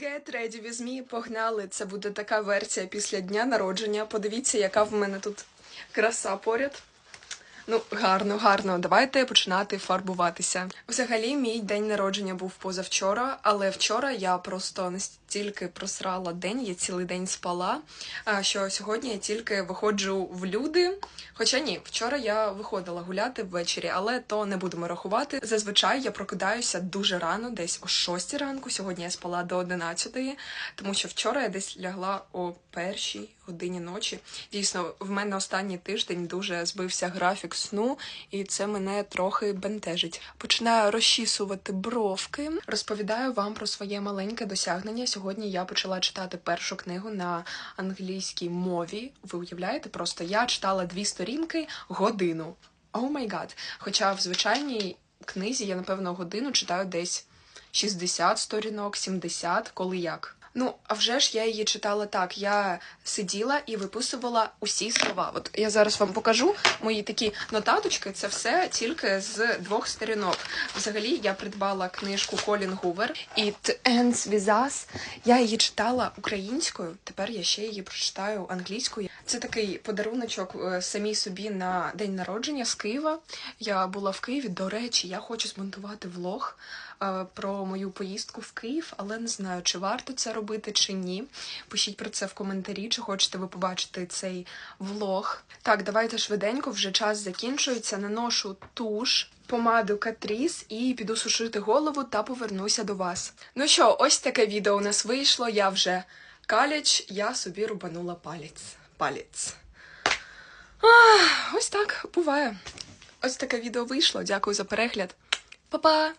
Get ready with me, погнали. Це буде така версія після дня народження. Подивіться, яка в мене тут краса поряд. Ну, гарно, гарно. Давайте починати фарбуватися. Взагалі, мій день народження був позавчора, але вчора я просто настільки просрала день, я цілий день спала. Що сьогодні я тільки виходжу в люди. Хоча ні, вчора я виходила гуляти ввечері, але то не будемо рахувати. Зазвичай я прокидаюся дуже рано, десь о 6 ранку. Сьогодні я спала до 11, тому що вчора я десь лягла о першій годині ночі. Дійсно, в мене останній тиждень дуже збився графік сну, і це мене трохи бентежить. Починаю розчісувати бровки. Розповідаю вам про своє маленьке досягнення. Сьогодні я почала читати першу книгу на англійській мові. Ви уявляєте? Просто я читала дві сторінки годину. О май гад. Хоча в звичайній книзі я, напевно, годину читаю десь 60 сторінок, 70, коли як. Ну, а вже ж я її читала так. Я сиділа і виписувала усі слова. От я зараз вам покажу мої такі нотаточки. Це все тільки з двох сторінок. Взагалі, я придбала книжку Колін Гувер It Ends With Us. Я її читала українською. Тепер я ще її прочитаю англійською. Це такий подаруночок е, самій собі на день народження з Києва. Я була в Києві. До речі, я хочу змонтувати влог е, про мою поїздку в Київ, але не знаю, чи варто це робити, чи ні. Пишіть про це в коментарі, чи хочете ви побачити цей влог. Так, давайте швиденько, вже час закінчується. Наношу туш. Помаду Катріс і піду сушити голову та повернуся до вас. Ну що, ось таке відео у нас вийшло. Я вже каліч, я собі рубанула палець. Палець. Ось так буває. Ось таке відео вийшло. Дякую за перегляд. Па-па!